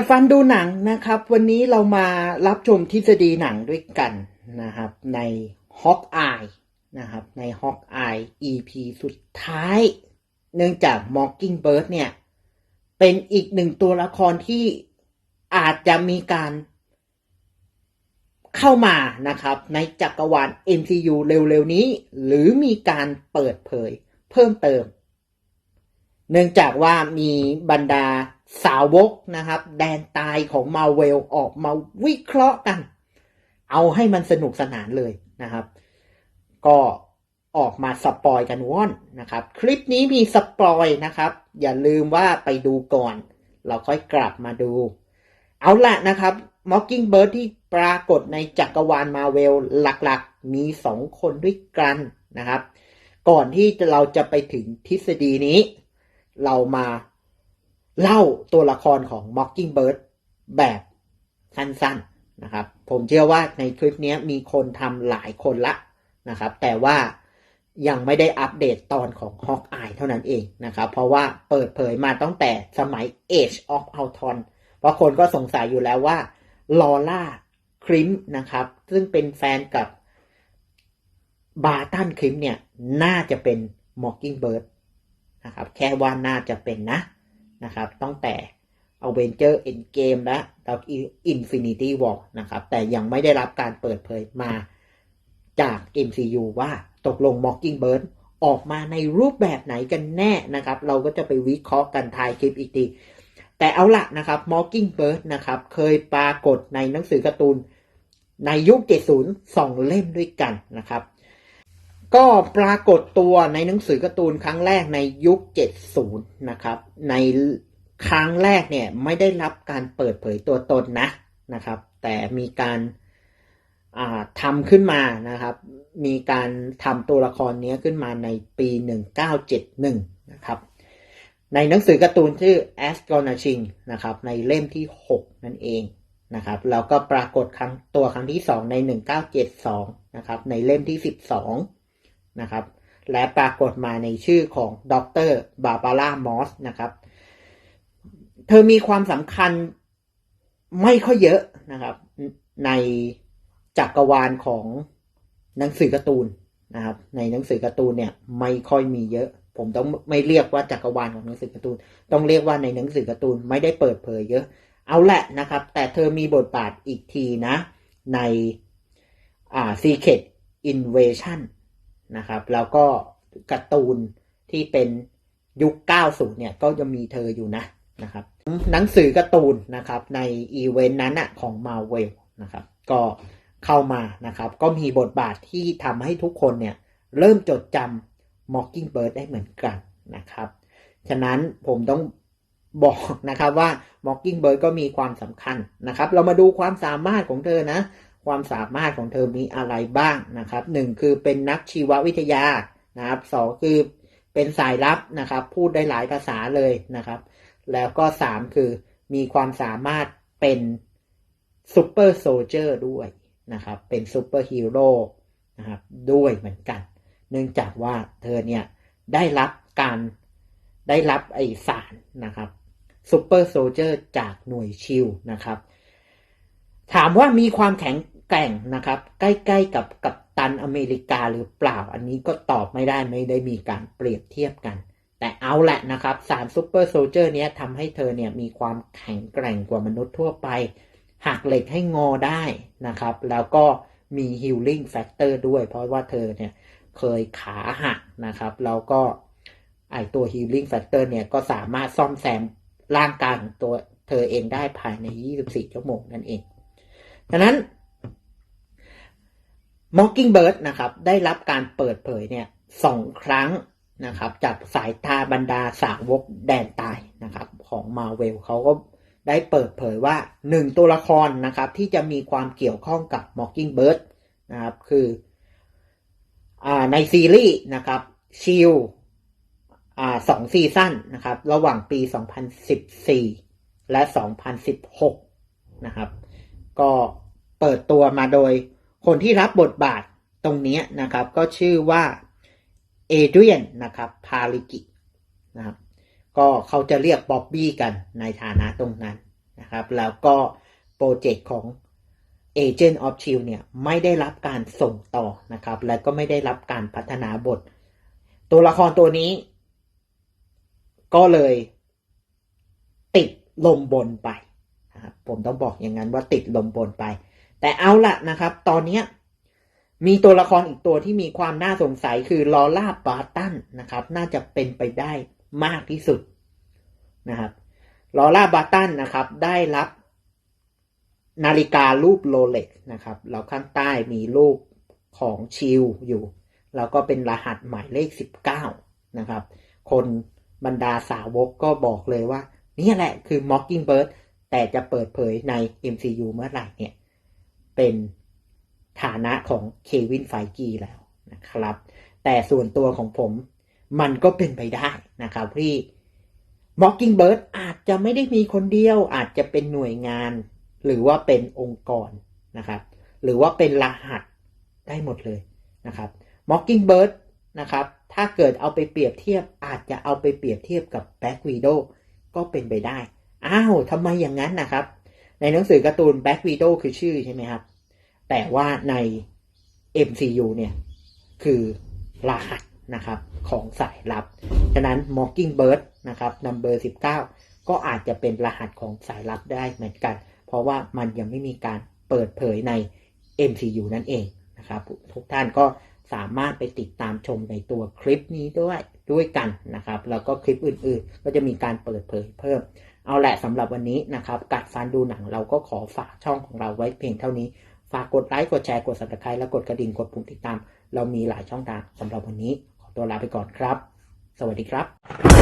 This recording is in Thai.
กัดฟันดูหนังนะครับ วันนี้เรามารับชมทฤษฎีหนังด้วยกันนะครับ ใน Hawk Eye นะครับ ใน Hawk Eye EP สุดท้าย เนื่องจาก Mockingbird เนี่ย เป็นอีกหนึ่งตัวละครที่อาจจะมีการเข้ามานะครับ ในจักรวาล MCU เร็วๆนี้ หรือมีการเปิดเผยเพิ่มเติม เนื่องจากว่ามีบรรดาสาวกนะครับ แดนตายของมาเวลออกมาวิเคราะห์กัน เอาให้มันสนุกสนานเลยนะครับ ก็ออกมาสปอยกันว่อนนะครับ คลิปนี้มีสปอยนะครับ อย่าลืมว่าไปดูก่อน เราค่อยกลับมาดู เอาละนะครับ Mockingbird ที่ปรากฏในจักรวาลมาเวลหลักๆ มีสองคนด้วยกันนะครับ ก่อนที่เราจะไปถึงทฤษฎีนี้ เรามาเล่าตัวละครของ Mockingbird แบบสั้นๆนะครับ ผมเชื่อว่าในคลิปนี้มีคนทำหลายคนละนะครับ แต่ว่ายังไม่ได้อัปเดตตอนของ Hawkeye เท่านั้นเองนะครับ เพราะว่าเปิดเผยมาตั้งแต่สมัย Age of Ultron เพราะคนก็สงสัยอยู่แล้วว่าลอล่าคริมนะครับ ซึ่งเป็นแฟนกับบาตันคริมเนี่ย น่าจะเป็น Mockingbird นะครับ แค่ว่าน่าจะเป็นนะนะครับตั้งแต่ Avenger Endgame และแล้ว Infinity War นะครับ แต่ยังไม่ได้รับการเปิดเผยมาจาก MCU ว่าตกลง Mockingbird ออกมาในรูปแบบไหนกันแน่นะครับ เราก็จะไปวิเคราะห์กันทายคลิปอีกที แต่เอาละนะครับ Mockingbird นะครับ เคยปรากฏในหนังสือการ์ตูนในยุค 70 สองเล่มด้วยกันนะครับ ก็ปรากฏตัวในหนังสือการ์ตูนครั้งแรกในยุค 70 นะครับ ในครั้งแรกเนี่ยไม่ได้รับการเปิดเผยตัวตนนะนะครับ แต่มีการทำขึ้นมานะครับ มีการทำตัวละครนี้ขึ้นมาในปี 1971 นะครับ ในหนังสือการ์ตูนชื่อ a s t r o n a c h i n g นะครับ ในเล่มที่ 6 นั่นเองนะครับ แล้วก็ปรากฏครั้งตัวครั้งที่ 2 ใน 1972 นะครับ ในเล่มที่ 12 นะครับ และปรากฏมาในชื่อของดรบาบาร่ามอสนะครับ เธอมีความสำคัญไม่ค่อยเยอะนะครับ ในจักรวาลของหนังสือการ์ตูนนะครับ ในหนังสือการ์ตูนเนี่ยไม่ค่อยมีเยอะ ผมต้องไม่เรียกว่าจักรวาลของหนังสือการ์ตูน ต้องเรียกว่าในหนังสือการ์ตูนไม่ได้เปิดเผยเยอะ เอาแหละนะครับ แต่เธอมีบทบาทอีกทีนะ ในอ่า Secret Invasion นะครับ แล้วก็การ์ตูนที่เป็นยุค 90 เนี่ย ก็จะมีเธออยู่นะนะครับ หนังสือการ์ตูนนะครับ ในอีเวนต์นั้นอะของ Marvel นะครับ ก็เข้ามานะครับ ก็มีบทบาทที่ทำให้ทุกคนเนี่ย เริ่มจดจำ Mockingbird ได้เหมือนกันนะครับ ฉะนั้นผมต้องบอกนะครับว่า Mockingbird ก็มีความสำคัญนะครับ เรามาดูความสามารถของเธอนะ ความสามารถของเธอมีอะไรบ้างนะครับหนึ่งคือเป็นนักชีววิทยานะครับสองคือเป็นสายลับนะครับ พูดได้หลายภาษาเลยนะครับ แล้วก็สามคือมีความสามารถเป็นซูเปอร์โซเจอร์ด้วยนะครับ เป็นซูเปอร์ฮีโร่นะครับด้วยเหมือนกัน เนื่องจากว่าเธอเนี่ยได้รับการได้รับไอสารนะครับซูเปอร์โซเจอร์จากหน่วยชิลนะครับ ถามว่ามีความแข็งแกร่งนะครับ ใกล้ๆกับกับตันอเมริกาหรือเปล่า อันนี้ก็ตอบไม่ได้ไม่ได้มีการเปรียบเทียบกัน แต่เอาแหละนะครับสารซูเปอร์โซเจอร์นี้ทำให้เธอเนี่ยมีความแข็งแกร่งกว่ามนุษย์ทั่วไปหักเหล็กให้งอได้นะครับ แล้วก็มีฮิลลิ่งแฟกเตอร์ด้วย เพราะว่าเธอเนี่ยเคยขาหักนะครับ แล้วก็ไอตัวฮิลลิ่งแฟกเตอร์เนี่ยก็สามารถซ่อมแซมร่างกายของตัวเธอเองได้ภายใน 24 ชั่วโมงนั่นเอง ดังนั้น Mockingbird นะครับ ได้รับการเปิดเผยเนี่ยสองครั้งนะครับ จากสายตาบรรดาสาวกแดนตายนะครับ ของ Marvel เขาก็ได้เปิดเผยว่าหนึ่งตัวละครนะครับ ที่จะมีความเกี่ยวข้องกับ Mockingbird นะครับ คืออในซีรีส์นะครับชิลอสองซีซั่นนะครับ ระหว่างปี 2014 และ 2016 นะครับ ก็เปิดตัวมาโดยคนที่รับบทบาทตรงนี้นะครับ ก็ชื่อว่าเอเดรียนนะครับพาลิกินะครับก็เขาจะเรียกบ๊อบบี้กันในฐานะตรงนั้นนะครับ แล้วก็โปรเจกต์ของ Agent of Shield เนี่ยไม่ได้รับการส่งต่อนะครับ และก็ไม่ได้รับการพัฒนาบท ตัวละครตัวนี้ ก็เลยติดลมบนไป นะครับผมต้องบอกอย่างนั้นว่าติดลมบนไป แต่เอาละนะครับ ตอนนี้มีตัวละครอีกตัวที่มีความน่าสงสัยคือลอร่าบาร์ตันนะครับ น่าจะเป็นไปได้มากที่สุดนะครับลอร่าบาร์ตันนะครับ ได้รับนาฬิการูปโรเล็กนะครับแล้วข้างใต้มีรูปของชิลอยู่ แล้วก็เป็นรหัสหมายเลข 19 นะครับ คนบรรดาสาวกก็บอกเลยว่า นี่แหละคือ Mockingbird แต่จะเปิดเผยใน MCU เมื่อไหร่เนี่ย เป็นฐานะของเควินไฟกีแล้วนะครับ แต่ส่วนตัวของผมมันก็เป็นไปได้นะครับที่ Mockingbird อาจจะไม่ได้มีคนเดียว อาจจะเป็นหน่วยงาน หรือว่าเป็นองค์กรนะครับ หรือว่าเป็นรหัสได้หมดเลยนะครับ Mockingbird นะครับ ถ้าเกิดเอาไปเปรียบเทียบอาจจะเอาไปเปรียบเทียบกับ Black Widow ก็เป็นไปได้ อ้าวทำไมอย่างนั้นนะครับ ในหนังสือการ์ตูน Black Widow คือชื่อใช่ไหมครับ แต่ว่าใน MCU เนี่ย คือรหัสนะครับของสายลับ ฉะนั้น Mockingbird นะครับ number 19 ก็อาจจะเป็นรหัสของสายลับได้เหมือนกัน เพราะว่ามันยังไม่มีการเปิดเผยใน MCU นั่นเองนะครับ ทุกท่านก็สามารถไปติดตามชมในตัวคลิปนี้ด้วยด้วยกันนะครับ แล้วก็คลิปอื่นๆ ก็จะมีการเปิดเผยเพิ่ม เอาแหละสำหรับวันนี้นะครับ กัดฟันดูหนังเราก็ขอฝากช่องของเราไว้เพียงเท่านี้ ฝากกดไลค์ กดแชร์ กดสับสไครต์และกดกระดิ่ง กดปุ่มติดตาม เรามีหลายช่องทางสำหรับวันนี้ ขอตัวลาไปก่อนครับ สวัสดีครับ